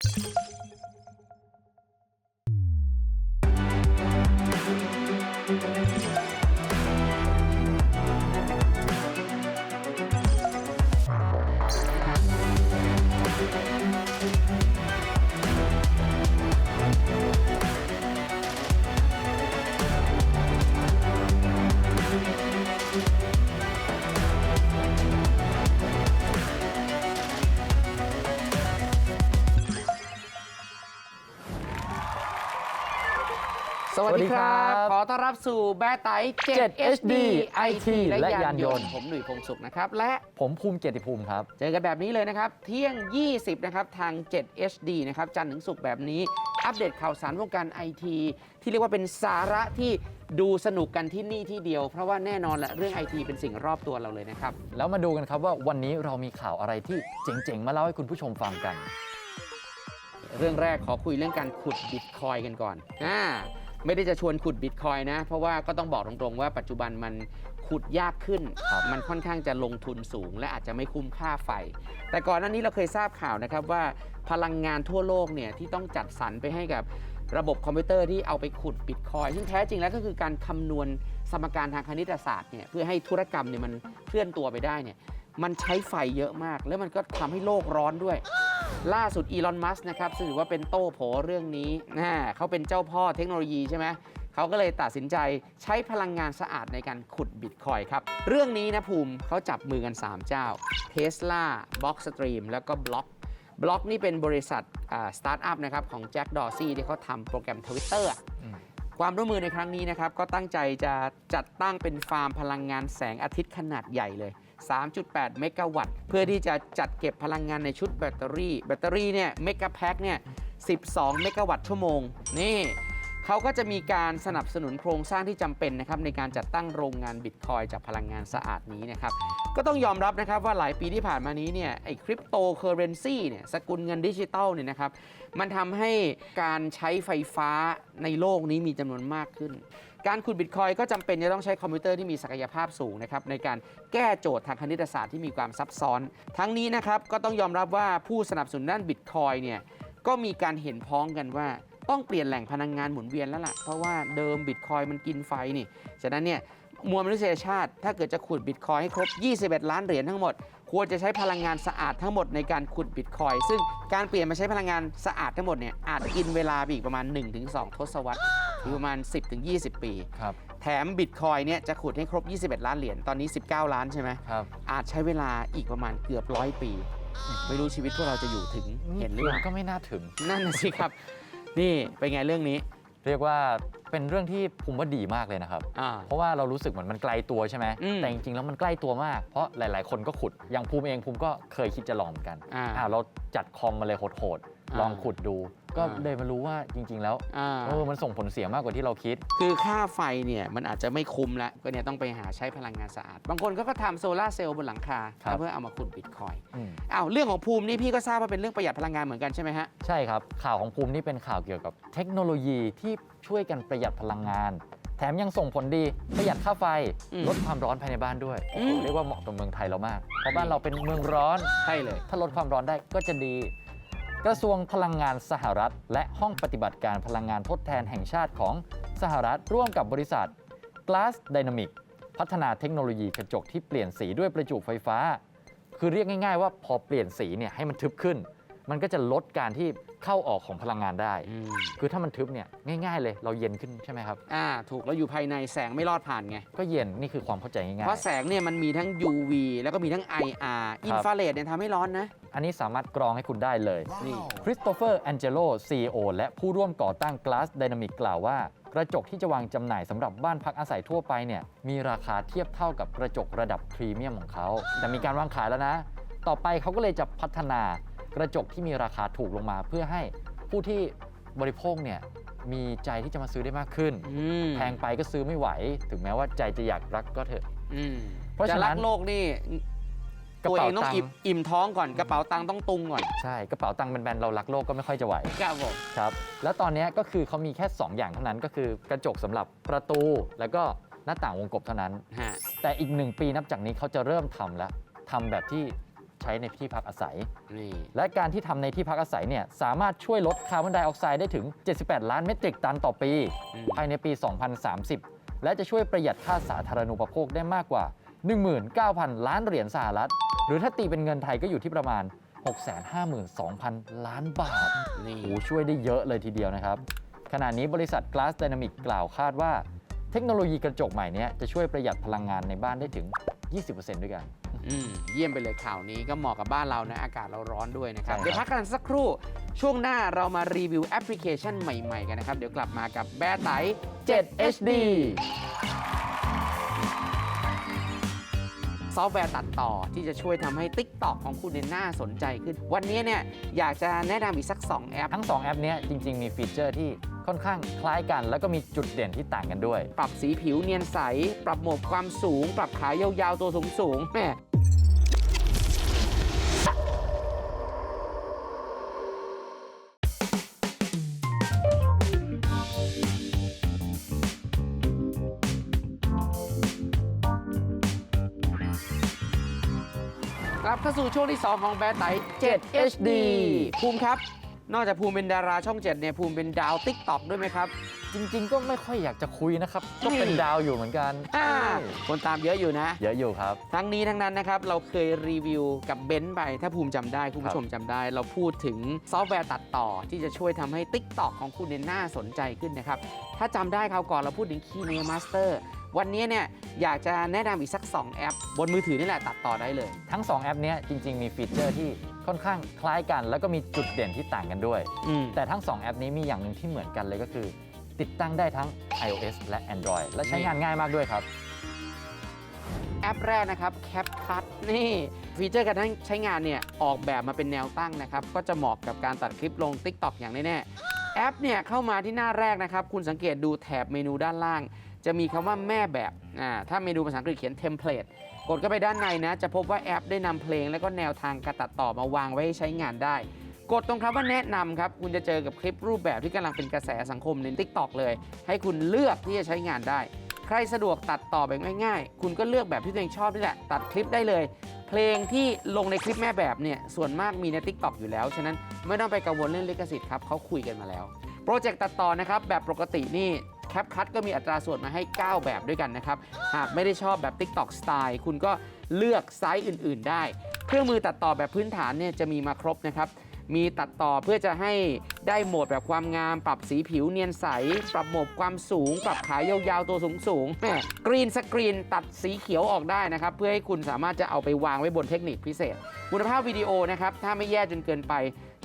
ส สดีครับสวัสดีครับ ขอต้อนรับสู่แบร์ไต7 7 HD IT และและยายานนยยนนต์ต์ ผมหนุ่ยพงศุขนะครับ และผมภูมิเกียรติภูมิครับ เจอกันแบบนี้เลยนะครับ เที่ยง 20 นะครับ ทาง 7 HD นะครับ จันทร์ถึงศุกร์แบบนี้ อัปเดตข่าวสารวงการไอทีที่เรียกว่าเป็นสาระที่ดูสนุกกันที่นี่ที่เดียว เพราะว่าแน่นอนแหละเรื่องไอทีเป็นสิ่งรอบตัวเราเลยนะครับ แล้วมาดูกันครับว่าวันนี้เรามีข่าวอะไรที่เจ๋งๆ มาเล่าให้คุณผู้ชมฟังกัน เรื่องแรกขอคุยเรื่องการขุดบิตคอยกันก่อนอ่า ไม่ได้จะชวนขุดบิตคอยนะ เพราะว่าก็ต้องบอกตรงๆว่าปัจจุบันมันขุดยากขึ้นครับมันค่อนข้างจะลงทุนสูง และอาจจะไม่คุ้มค่าไฟ แต่ก่อนหน้านี้เราเคยทราบข่าวนะครับว่าพลังงานทั่วโลกเนี่ยที่ต้องจัดสรรไปให้กับระบบคอมพิวเตอร์ที่เอาไปขุดบิตคอยซึ่งแท้จริงแล้วก็คือการคำนวณสมการทางคณิตศาสตร์เนี่ยเพื่อให้ธุรกรรมเนี่ยมันเคลื่อนตัวไปได้เนี่ย มันใช้ไฟเยอะมาก แล้วมันก็ทำให้โลกร้อนด้วย ล่าสุดอีลอนมัสนะครับถือว่าเป็นโต้โผเรื่องนี้นะเขาเป็นเจ้าพ่อเทคโนโลยีใช่ไหมเขาก็เลยตัดสินใจใช้พลังงานสะอาดในการขุดบิตคอยครับ เรื่องนี้นะภูมิเขาจับมือกัน 3 เจ้า Tesla Blockstream แล้วก็ Block Block นี่เป็นบริษัทสตาร์ทอัพนะครับของแจ็คดอซี่ที่เขาทำโปรแกรม Twitter อะอืมความร่วมมือในครั้งนี้นะครับ ก็ตั้งใจจะจัดตั้งเป็นฟาร์มพลังงานแสงอาทิตย์ขนาดใหญ่เลย 3.8 เมกะวัตต์ เพื่อที่จะจัดเก็บพลังงานในชุดแบตเตอรี่ แบตเตอรี่เนี่ยเมกะแพ็คเนี่ย 12 เมกะวัตต์ชั่วโมง นี่เขาก็จะมีการสนับสนุนโครงสร้างที่จำเป็นนะครับในการจัดตั้งโรงงานบิตคอยจากพลังงานสะอาดนี้นะครับ ก็ต้องยอมรับนะครับว่าหลายปีที่ผ่านมานี้เนี่ยไอ้คริปโตเคอเรนซีเนี่ยสกุลเงินดิจิตอลเนี่ยนะครับมันทำให้การใช้ไฟฟ้าในโลกนี้มีจำนวนมากขึ้น การขุดบิตคอยก็จำเป็นจะต้องใช้คอมพิวเตอร์ที่มีศักยภาพสูงนะครับในการแก้โจทย์ทางคณิตศาสตร์ที่มีความซับซ้อน ทั้งนี้นะครับก็ต้องยอมรับว่าผู้สนับสนุนด้านบิตคอยเนี่ยก็มีการเห็นพ้องกันว่าต้องเปลี่ยนแหล่งพลังงานหมุนเวียนแล้วล่ะ เพราะว่าเดิมบิตคอยมันกินไฟนี่ ฉะนั้นเนี่ยมวลมนุษยชาติ ถ้าเกิดจะขุดบิตคอยให้ครบ 21 ล้านเหรียญทั้งหมด ควรจะใช้พลังงานสะอาดทั้งหมดในการขุดบิตคอยซึ่งการเปลี่ยนมาใช้พลังงานสะอาดทั้งหมดเนี่ยอาจกินเวลาไปอีกประมาณ 1-2 ทศวรรษ หรือประมาณ 10-20 ปี ครับ แถมบิตคอยเนี่ยจะขุดให้ครบ 21 ล้านเหรียญ ตอนนี้ 19 ล้านใช่ไหม ครับอาจใช้เวลาอีกประมาณเกือบร้อยปี ไม่รู้ชีวิตพวกเราจะอยู่ถึงเห็นหรือเปล่าก็ไม่น่าถึง นั่นน่ะสิครับ นี่เป็นไงเรื่องนี้เรียกว่าเป็นเรื่องที่ภูมิว่าดีมากเลยนะครับ อ่า เพราะว่าเรารู้สึกเหมือนมันไกลตัวใช่ไหมอืมแต่จริงๆแล้วมันใกล้ตัวมาก เพราะหลายๆ คนก็ขุด อย่างภูมิเองภูมิก็เคยคิดจะลองเหมือนกันอ่าอ่าเราจัดคอมมาเลยโหดๆลองขุดดู ก็อ่าเลยมารู้ว่าจริง ๆ แล้วอ่า เออมันส่งผลเสียมากกว่าที่เราคิด คือค่าไฟเนี่ยมันอาจจะไม่คุ้มแล้วก็เนี่ยต้องไปหาใช้พลังงานสะอาด บางคนก็ก็ทำโซลาร์เซลล์บนหลังคาครับ เพื่อเอามาขุดบิตคอยน์อืมอ้าวเรื่องของภูมินี่พี่ก็ทราบว่าเป็นเรื่องประหยัดพลังงานเหมือนกันใช่ไหมฮะ ใช่ครับ ข่าวของภูมินี่เป็นข่าวเกี่ยวกับเทคโนโลยีที่ช่วยกันประหยัดพลังงาน แถมยังส่งผลดีประหยัดค่าไฟอืมลดความร้อนภายในบ้านด้วยโอ้โหอืม เรียกว่าเหมาะกับเมืองไทยเรามากเพราะบ้านเราเป็นเมืองร้อน ใช่เลย ถ้าลดความร้อนได้ก็จะดี กระทรวงพลังงานสหรัฐ และห้องปฏิบัติการพลังงานทดแทนแห่งชาติของสหรัฐร่วมกับบริษัท Glass Dynamic พัฒนาเทคโนโลยีกระจกที่เปลี่ยนสีด้วยประจุไฟฟ้า คือเรียกง่าย ๆ ว่าพอเปลี่ยนสีเนี่ยให้มันทึบขึ้น มันก็จะลดการที่เข้าออกของพลังงานได้อืมคือถ้ามันทึบเนี่ยง่าย ๆ เลยเราเย็นขึ้นใช่ไหมครับ อ่า ถูกแล้วอยู่ภายในแสงไม่รอดผ่านไง ก็เย็นนี่คือความเข้าใจง่ายเพราะแสงเนี่ยมันมีทั้ง UV แล้วก็มีทั้ง IR อินฟราเรดเนี่ยทำให้ร้อนนะๆ อันนี้สามารถกรองให้คุณได้เลยนี่คริสโตเฟอร์แอนเจโล CEO และผู้ร่วมก่อตั้ง Glass Dynamic กล่าวว่ากระจกที่จะวางจำหน่ายสำหรับบ้านพักอาศัยทั่วไปเนี่ยมีราคาเทียบเท่ากับกระจกระดับพรีเมียมของเขา แต่มีการวางขายแล้วนะ ต่อไปเขาก็เลยจะพัฒนากระจกที่มีราคาถูกลงมา เพื่อให้ผู้ที่บริโภคเนี่ยมีใจที่จะมาซื้อได้มากขึ้นอืมแพงไปก็ซื้อไม่ไหว ถึงแม้ว่าใจจะอยากรักก็เถอะอืมเพราะฉะนั้นจะรักโลกนี่ กระตัวเป๋าเองต้องตังอิ่มค์อิ่มท้องก่อนกระเป๋าตังค์ต้องตุงก่อนใช่กระเป๋าตังค์แบนๆเรารักโลกก็ไม่ค่อยจะไหวครับผมครับแล้วตอนนี้ก็คือเขามีแค่ 2 อย่างเท่านั้นก็คือกระจกสำหรับประตู แล้วก็หน้าต่างวงกบเท่านั้น ฮะแต่อีกหนึ่งปีนับจากนี้เขาจะเริ่มทำแล้วทำแบบที่ใช้ในที่พักอาศัย นี่และการที่ทำในที่พักอาศัยเนี่ยสามารถช่วยลดคาร์บอนไดออกไซด์ได้ถึง 78 ล้านเมตริกตันต่อปี อืมภายในปี 2030 และจะช่วยประหยัดค่าสาธารณูปโภคได้มากกว่า 19,000 ล้านเหรียญสหรัฐ หรือถ้าตีเป็นเงินไทยก็อยู่ที่ประมาณ 652,000 ล้านบาทนี่ โอ้โหช่วยได้เยอะเลยทีเดียวนะครับ ขณะนี้บริษัท Glass Dynamic กล่าวคาดว่า เทคโนโลยีกระจกใหม่เนี้ยจะช่วยประหยัดพลังงานในบ้านได้ถึง 20%ด้วยกัน อืมเยี่ยมไปเลยข่าวนี้ก็เหมาะกับบ้านเรานะ อากาศเราร้อนด้วยนะครับ ใช่ครับ เดี๋ยวพักกันสักครู่ ช่วงหน้าเรามารีวิวแอปพลิเคชันใหม่ ๆ กันนะครับ เดี๋ยวกลับมากับแบร์ไต7 HD ซอฟต์แวร์ตัดต่อที่จะช่วยทำให้ TikTok ของคุณเนี่ยน่าสนใจขึ้น วันนี้เนี่ยอยากจะแนะนำอีกสัก 2 แอป ทั้ง 2 แอปเนี้ยจริง ๆ มีฟีเจอร์ที่ค่อนข้างคล้ายกัน แล้วก็มีจุดเด่นที่ต่างกันด้วย ปรับสีผิวเนียนใส ปรับโหมดความสูง ปรับขายาวๆตัวสูงๆแม่ ลับเข้าสู่ช่วงที่ 2 ของแบร์ไต7 HD ภูมิครับ นอกจากภูมิเป็นดาราช่อง 7 เนี่ย ภูมิเป็นดาว TikTok ด้วยไหมครับ จริง ๆ ก็ไม่ค่อยอยากจะคุยนะครับ ก็เป็นดาวอยู่เหมือนกันอ่าใช่คนตามเยอะอยู่นะ เยอะอยู่ครับ ทั้งนี้ทั้งนั้นนะครับ เราเคยรีวิวกับเบนซ์ไป ถ้าภูมิจำได้ คุณผู้ชมจำได้ เราพูดถึงซอฟต์แวร์ตัดต่อที่จะช่วยทำให้ TikTok ของคุณเนี่ยน่าสนใจขึ้นนะครับ ถ้าจำได้คราวก่อนเราพูดถึง Key Master วันนี้เนี่ยอยากจะแนะนำอีกสัก 2 แอป บนมือถือนี่แหละตัดต่อได้เลย ทั้ง 2 แอปเนี้ยจริง ๆ มีฟีเจอร์ที่ค่อนข้างคล้ายกัน แล้วก็มีจุดเด่นที่ต่างกันด้วย อืม แต่ทั้ง 2 แอปนี้มีอย่างหนึ่งที่เหมือนกันเลยก็คือ ติดตั้งได้ทั้ง iOS และ Android และใช้งานง่ายมากด้วยครับ แอปแรกนะครับ CapCut นี่ฟีเจอร์การใช้งานเนี่ยออกแบบมาเป็นแนวตั้งนะครับ ก็จะเหมาะกับการตัดคลิปลง TikTok อย่างแน่ๆแอปเนี่ยเข้ามาที่หน้าแรกนะครับ คุณสังเกตดูแถบเมนูด้านล่าง จะมีคำว่าแม่แบบอ่าถ้าเมนูภาษาอังกฤษเขียน template กดเข้าไปด้านในนะ จะพบว่าแอปได้นำเพลง และก็แนวทางการตัดต่อมาวางไว้ให้ใช้งานได้ กดตรงคำว่าแนะนำครับ คุณจะเจอกับคลิปรูปแบบที่กำลังเป็นกระแสสังคมใน TikTok เลย ให้คุณเลือกที่จะใช้งานได้ ใครสะดวกตัดต่อแบบง่ายๆ คุณก็เลือกแบบที่ตัวเองชอบนี่แหละ ตัดคลิปได้เลย เพลงที่ลงในคลิปแม่แบบเนี่ยส่วนมากมีใน TikTok อยู่แล้ว ฉะนั้นไม่ต้องไปกังวลเรื่องลิขสิทธิ์ครับเขาคุยกันมาแล้ว โปรเจกต์ตัดต่อนะครับแบบปกตินี่ แคปคั t ก็มีอัตราส่วนมาให้ 9 แบบด้วยกันนะครับ หากไม่ได้ชอบแบบ TikTok สไตล์คุณก็เลือกไซส์อื่น ๆ ได้ เครื่องมือตัดต่อแบบพื้นฐานเนี่ยจะมีมาครบนะครับมีตัดต่อเพื่อจะให้ได้โหมดแบบความงาม ปรับสีผิวเนียนใส ปรับโหมดความสูง ปรับขายาวๆตัวสูงๆแหมกรีนสกรีนตัดสีเขียวออกได้นะครับ เพื่อให้คุณสามารถจะเอาไปวางไว้บนเทคนิคพิเศษ คุณภาพวิดีโอนะครับ ถ้าไม่แย่จนเกินไป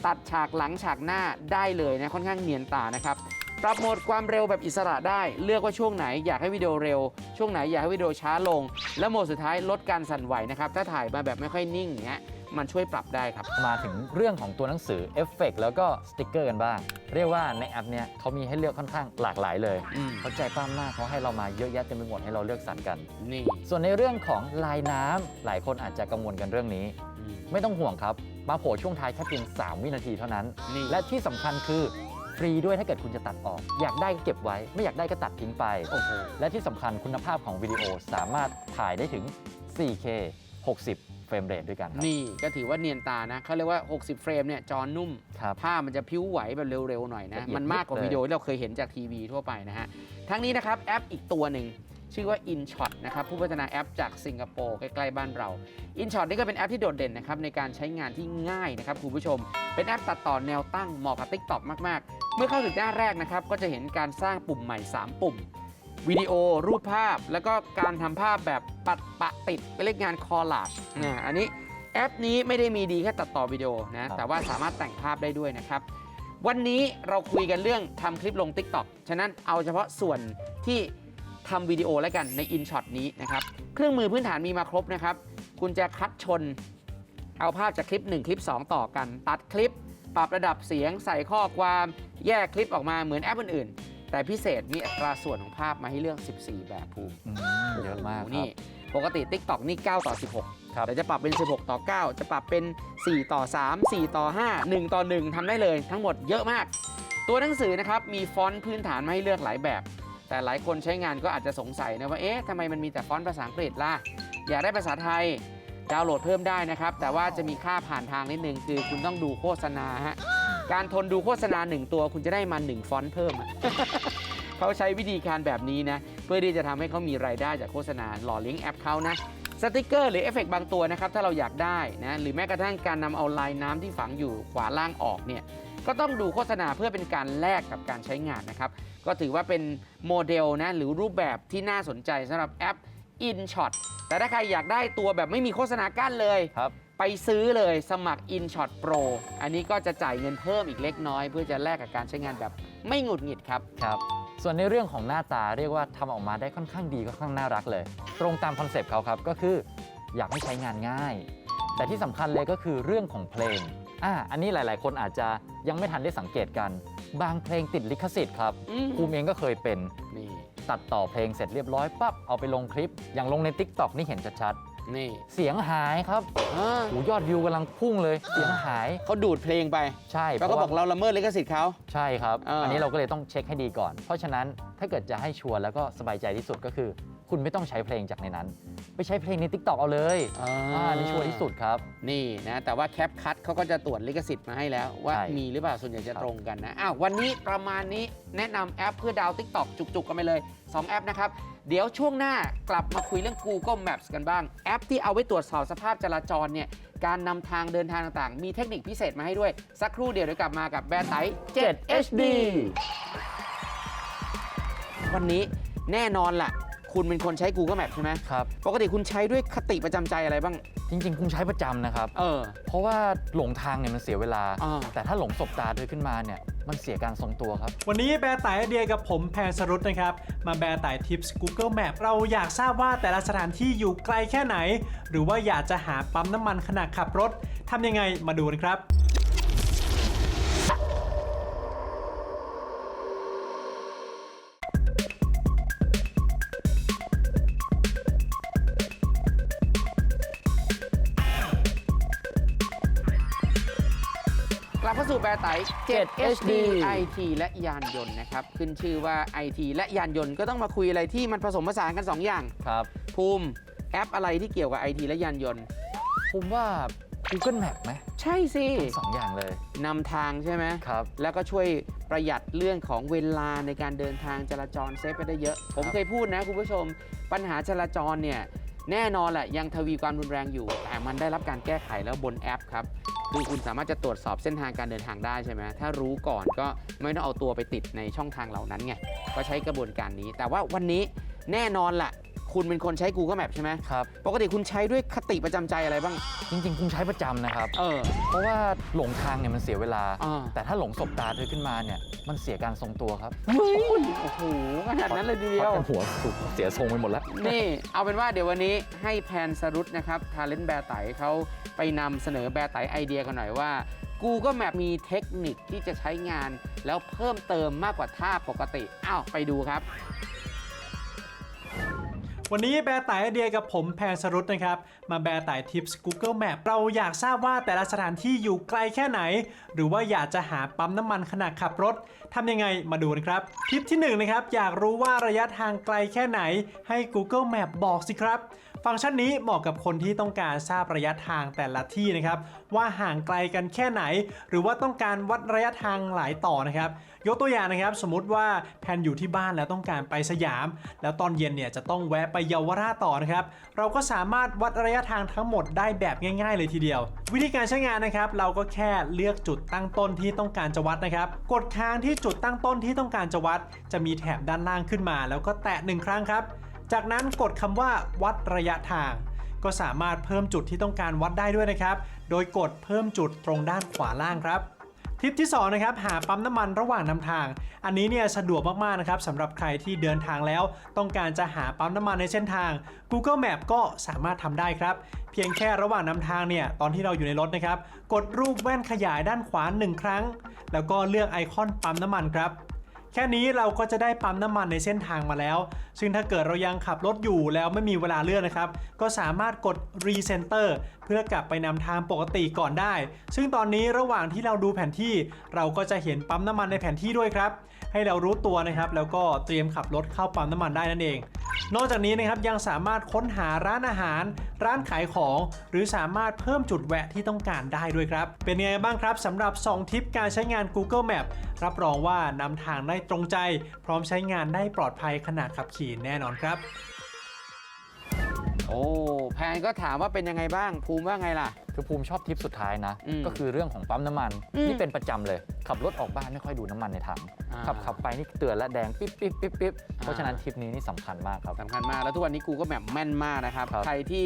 ตัดฉากหลังฉากหน้าได้เลยนะค่อนข้างเนียนตานะครับ ปรับโหมดความเร็วแบบอิสระได้ เลือกว่าช่วงไหนอยากให้วิดีโอเร็ว ช่วงไหนอยากให้วิดีโอช้าลง และโหมดสุดท้ายลดการสั่นไหวนะครับ ถ้าถ่ายมาแบบไม่ค่อยนิ่งอย่างเงี้ยมันช่วยปรับได้ครับ มาถึงเรื่องของตัวหนังสือเอฟเฟกต์แล้วก็สติกเกอร์กันบ้าง เรียกว่าในแอปเนี้ยเขามีให้เลือกค่อนข้างหลากหลายเลย อืม เขาใจป้ามมากเขาให้เรามาเยอะแยะเต็มไปหมดให้เราเลือกสรรกัน นี่ส่วนในเรื่องของลายน้ำหลายคนอาจจะกังวลกันเรื่องนี้ อืม ไม่ต้องห่วงครับ มาโผล่ช่วงท้ายแค่เพียง 3 วินาทีเท่านั้น นี่ และที่สำคัญคือ ฟรีด้วยถ้าเกิดคุณจะตัดออก อยากได้ก็เก็บไว้ ไม่อยากได้ก็ตัดทิ้งไปโอ้โหและที่สำคัญคุณภาพของวิดีโอสามารถถ่ายได้ถึง 4K 60 เฟรมเรทด้วยกันครับ นี่ก็ถือว่าเนียนตานะเขาเรียกว่า 60 เฟรมเนี่ยจอนุ่ม ครับภาพมันจะพิ้วไหวแบบเร็วๆหน่อยนะ ละเอียดมันมากกว่ายิบเลยวิดีโอที่เราเคยเห็นจากทีวีทั่วไปนะฮะ ทั้งนี้นะครับแอปอีกตัวหนึ่ง ชื่อว่า InShot นะครับผู้พัฒนาแอปจากสิงคโปร์ใกล้ๆบ้านเรา InShot นี่ก็เป็นแอปที่โดดเด่นนะครับในการใช้งานที่ง่ายนะครับคุณผู้ชม เป็นแอปตัดต่อแนวตั้งเหมาะกับ TikTok มากๆ เมื่อเข้าถึงหน้าแรกนะครับ ก็จะเห็นการสร้างปุ่มใหม่ 3 ปุ่ม วิดีโอ รูปภาพ แล้วก็การทำภาพแบบปัดปะติดไปเรียกงานคอลลาจนะอันนี้แอปนี้ไม่ได้มีดีแค่ตัดต่อวิดีโอนะ แต่ว่าสามารถแต่งภาพได้ด้วยนะครับ วันนี้เราคุยกันเรื่องทำคลิปลง TikTok ฉะนั้นเอาเฉพาะส่วนที่ทำวิดีโอแล้วกันใน InShot นี้นะครับ เครื่องมือพื้นฐานมีมาครบนะครับ คุณจะคัดชน เอาภาพจากคลิป 1 คลิป 2 ต่อกัน ตัดคลิป ปรับระดับเสียง ใส่ข้อความ แยกคลิปออกมาเหมือนแอปอื่นๆ แต่พิเศษมีอัตราส่วนของภาพมาให้เลือก 14 แบบภูมิอืมเยอะมากโโหครันี่บปกติ TikTok นี่ 9 ต่อ 16ครับแต่จะปรับเป็น 16 ต่อ 9 จะปรับเป็น 4 ต่อ 3 4 ต่อ 5 1 ต่อ 1ทำได้เลยทั้งหมดเยอะมาก ตัวหนังสือนะครับ มีฟอนต์พื้นฐานมาให้เลือกหลายแบบ แต่หลายคนใช้งานก็อาจจะสงสัยนะว่า เอ๊ะทำไมมันมีแต่ฟอนต์ภาษาอังกฤษล่ะ อยากได้ภาษาไทย ดาวน์โหลดเพิ่มได้นะครับ แต่ว่าจะมีค่าผ่านทางนิดนึงคือคุณต้องดูโฆษณาฮะ การทนดูโฆษณา1ตัวคุณจะได้มา1ฟอนต์เพิ่มอะเขาใช้วิธีการแบบนี้นะ เพื่อที่จะทำให้เขามีรายได้จากโฆษณาหล่อเลี้ยงแอปเขานะสติกเกอร์หรือเอฟเฟกต์บางตัวนะครับ ถ้าเราอยากได้นะหรือแม้กระทั่งการนำเอาลายน้ำที่ฝังอยู่ขวาล่างออกเนี่ยก็ต้องดูโฆษณาเพื่อเป็นการแลกกับการใช้งานนะครับ ก็ถือว่าเป็นโมเดลนะหรือรูปแบบที่น่าสนใจสำหรับแอป InShot แต่ถ้าใครอยากได้ตัวแบบไม่มีโฆษณากั้นเลยครับ ไปซื้อเลยสมัคร InShot Pro อันนี้ก็จะจ่ายเงินเพิ่มอีกเล็กน้อย เพื่อจะแลกกับการใช้งานแบบไม่หงุดหงิดครับ ครับ ส่วนในเรื่องของหน้าตาเรียกว่าทำออกมาได้ค่อนข้างดีค่อนข้างน่ารักเลย ตรงตามคอนเซปต์เขาครับ ก็คืออยากให้ใช้งานง่าย แต่ที่สำคัญเลยก็คือเรื่องของเพลงอ่าอันนี้หลาย ๆ คนอาจจะยังไม่ทันได้สังเกตกัน บางเพลงติดลิขสิทธิ์ครับอืม ภูมิเองก็เคยเป็น นี่ ตัดต่อเพลงเสร็จเรียบร้อยปั๊บเอาไปลงคลิป อย่างลงใน Tik t o อกนี่เห็นชัด นี่ๆเสียงหายครับอ่าหูยอดวิวกำลังพุ่งเลย เสียงหาย เขาดูดเพลงไปใช่แล้วก็พบระอกเราละเมิดลิขสิทธิ์เขา ใช่ครับ อ่า อันนี้เราก็เลยต้องเช็คให้ดีก่อน เพราะฉะนั้นถ้าเกิดจะให้ชัวร์แล้วก็สบายใจที่สุดก็คือ คุณไม่ต้องใช้เพลงจากในนั้น ไปใช้เพลงใน Tik t o อกเอาเลยอ่าอ่านี่ชัวร์ที่สุดครับ นี่นะแต่ว่าแคปคัตเขาก็จะตรวจลิขสิทธิ์มาให้แล้ว ว่าใช่มีหรือเปล่าส่วนใหญ่จะครับ ตรงกันนะอ้าววันนี้ประมาณนี้แนะนำแอปเพื่อดาว TikTok จุกๆ กันไปเลย 2 แอปนะครับ เดี๋ยวช่วงหน้ากลับมาคุยเรื่อง Google Maps กันบ้าง แอปที่เอาไว้ตรวจสอบสภาพจราจรเนี่ยการนำทางเดินทางต่างๆ มีเทคนิคพิเศษมาให้ด้วย สักครู่เดียวเดี๋ยวกลับมากับแบร์ไต 7 HD วันนี้แน่นอนล่ะ คุณเป็นคนใช้ Google Maps ใช่ไหมครับปกติคุณใช้ด้วยคติประจำใจอะไรบ้าง จริงๆคุณใช้ประจำนะครับ เออ เพราะว่าหลงทางเนี่ยมันเสียเวลา อ่า แต่ถ้าหลงศบตาเธอขึ้นมาเนี่ยมันเสียการทรงตัวครับ วันนี้แบร์ไตไอเดียกับผมแพนสรุตนะครับ มาแบร์ไตทิปส์ Google Map เราอยากทราบว่าแต่ละสถานที่อยู่ไกลแค่ไหน หรือว่าอยากจะหาปั๊มน้ำมันขณะขับรถทำยังไงมาดูกันครับ ไต7 7 HD IT และยานยนต์นะครับ ขึ้นชื่อว่า IT และยานยนต์ก็ต้องมาคุยอะไรที่มันผสมผสานกัน 2 อย่าง ครับ ภูมิแอปอะไรที่เกี่ยวกับ IT และยานยนต์ ผมว่า Google Map ไหมใช่สิทั้งสองอย่างเลยนำทางใช่ไหมครับ แล้วก็ช่วยประหยัดเรื่องของเวลาในการเดินทางจราจรเซฟไปได้เยอะ ผมเคยพูดนะคุณผู้ชม ปัญหาจราจรเนี่ย แน่นอนแหละยังทวีความรุนแรงอยู่ แต่มันได้รับการแก้ไขแล้วบนแอปครับคือคุณสามารถจะตรวจสอบเส้นทางการเดินทางได้ใช่ไหมถ้ารู้ก่อนก็ไม่ต้องเอาตัวไปติดในช่องทางเหล่านั้นไงก็ใช้กระบวนการนี้ แต่ว่าวันนี้แน่นอนแหละ คุณเป็นคนใช้ Google Map ใช่ไหมครับ ปกติคุณใช้ด้วยคติประจำใจอะไรบ้าง จริงๆคุณใช้ประจำนะครับ เออ เพราะว่าหลงทางเนี่ยมันเสียเวลา อ่า แต่ถ้าหลงศบตาเธอขึ้นมาเนี่ยมันเสียการทรงตัวครับเฮ้ยโอ้โหขนาดนั้นเลยทีเดียวพอดกันหัวถูกเสียทรงไปหมดแล้ว นี่ เอาเป็นว่าเดี๋ยววันนี้ให้แพนสรุตนะครับทาเลนต์แบร์ไตเขาไปนำเสนอแบร์ไตไอเดียกันหน่อยว่า Google Map มีเทคนิคที่จะใช้งาน แล้วเพิ่มเติมมากกว่าท่าปกติ อ้าว ไปดูครับ วันนี้แบร์ไตไอเดียกับผมแพนสรุตนะครับ มาแบร์ไตทิปส์ Google Map เราอยากทราบว่าแต่ละสถานที่อยู่ไกลแค่ไหน หรือว่าอยากจะหาปั๊มน้ำมันขณะขับรถทำยังไงมาดูนะครับ ทิปที่1นะครับอยากรู้ว่าระยะทางไกลแค่ไหน ให้ Google Map บอกสิครับ ฟังก์ชันนี้เหมาะกับคนที่ต้องการทราบระยะทางแต่ละที่นะครับ ว่าห่างไกลกันแค่ไหน หรือว่าต้องการวัดระยะทางหลายต่อนะครับ ยกตัวอย่างนะครับ สมมติว่าแพนอยู่ที่บ้านแล้วต้องการไปสยาม แล้วตอนเย็นเนี่ยจะต้องแวะไปเยาวราชต่อนะครับ เราก็สามารถวัดระยะทางทั้งหมดได้แบบง่ายๆ เลยทีเดียว วิธีการใช้งานนะครับ เราก็แค่เลือกจุดตั้งต้นที่ต้องการจะวัดนะครับ กดค้างที่จุดตั้งต้นที่ต้องการจะวัด จะมีแถบด้านล่างขึ้นมา แล้วก็แตะหนึ่งครั้งครับ จากนั้นกดคำว่าวัดระยะทาง ก็สามารถเพิ่มจุดที่ต้องการวัดได้ด้วยนะครับ โดยกดเพิ่มจุดตรงด้านขวาล่างครับทิปที่2นะครับหาปั๊มน้ำมันระหว่างนำทาง อันนี้เนี่ยสะดวกมากๆนะครับสำหรับใครที่เดินทางแล้ว ต้องการจะหาปั๊มน้ำมันในเส้นทาง Google Map ก็สามารถทำได้ครับ เพียงแค่ระหว่างนำทางเนี่ยตอนที่เราอยู่ในรถนะครับ กดรูปแว่นขยายด้านขวา 1 ครั้ง แล้วก็เลือกไอคอนปั๊มน้ำมันครับ แค่นี้เราก็จะได้ปั๊มน้ำมันในเส้นทางมาแล้ว ซึ่งถ้าเกิดเรายังขับรถอยู่แล้วไม่มีเวลาเลื่อนนะครับ ก็สามารถกด Recenter เพื่อกลับไปนำทางปกติก่อนได้ ซึ่งตอนนี้ระหว่างที่เราดูแผนที่ เราก็จะเห็นปั๊มน้ำมันในแผนที่ด้วยครับ ให้เรารู้ตัวนะครับ แล้วก็เตรียมขับรถเข้าปั๊มน้ำมันได้นั่นเอง นอกจากนี้นะครับยังสามารถค้นหาร้านอาหาร ร้านขายของ หรือสามารถเพิ่มจุดแวะที่ต้องการได้ด้วยครับ เป็นไงบ้างครับสำหรับ 2 ทิปการใช้งาน Google Map รับรองว่านำทางได้ตรงใจ พร้อมใช้งานได้ปลอดภัยขณะขับขี่แน่นอนครับ โอ้ แพนก็ถามว่าเป็นยังไงบ้าง ภูมิว่าไงล่ะ คือภูมิชอบทิปสุดท้ายนะ อืมก็คือเรื่องของปั๊มน้ำมัน อืมนี่เป็นประจำเลย ขับรถออกบ้านไม่ค่อยดูน้ำมันในถัง อ่าขับขับไปนี่เตือนและแดงปิ๊บปิ๊บปิ๊บปิ๊บอ่าเพราะฉะนั้นทิปนี้นี่สำคัญมากครับ สำคัญมาก แล้วทุกวันนี้กูก็แมปแม่นมากนะครับ ครับ ใครที่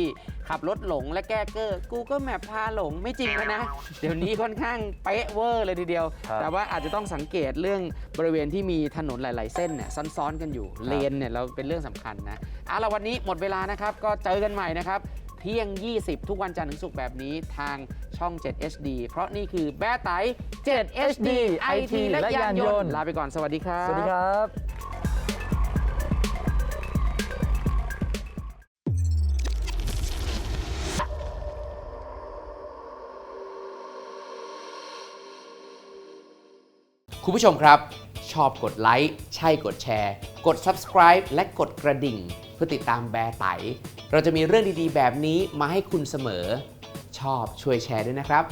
ขับรถหลงและแก้เกอร์กูก็แมปพาหลงไม่จริงแล้วนะ เดี๋ยวนี้ค่อนข้างเป๊ะเวอร์เลยทีเดียว ครับแต่ว่าอาจจะต้องสังเกตเรื่องบริเวณที่มีถนนหลาย ๆ เส้นเนี่ยซ้อนๆกันอยู่เลนเนี่ยเราเป็นเรื่องสำคัญนะเอาละวันนี้หมดเวลานะครับ ก็เจอกันใหม่นะครับ เที่ยง 20 ทุกวันจันทร์ถึงศุกร์แบบนี้ทางช่อง 7 HD เพราะนี่คือแบร์ไต7 HD IT และยานยนต์ลาไปก่อนสวัสดีครับ สวัสดีครับ คุณผู้ชมครับ ชอบกดไลค์ใช่กดแชร์ กด subscribe และกดกระดิ่ง เพื่อติดตามแบร์ไต เราจะมีเรื่องดีๆ แบบนี้มาให้คุณเสมอ ชอบช่วยแชร์ด้วยนะครับ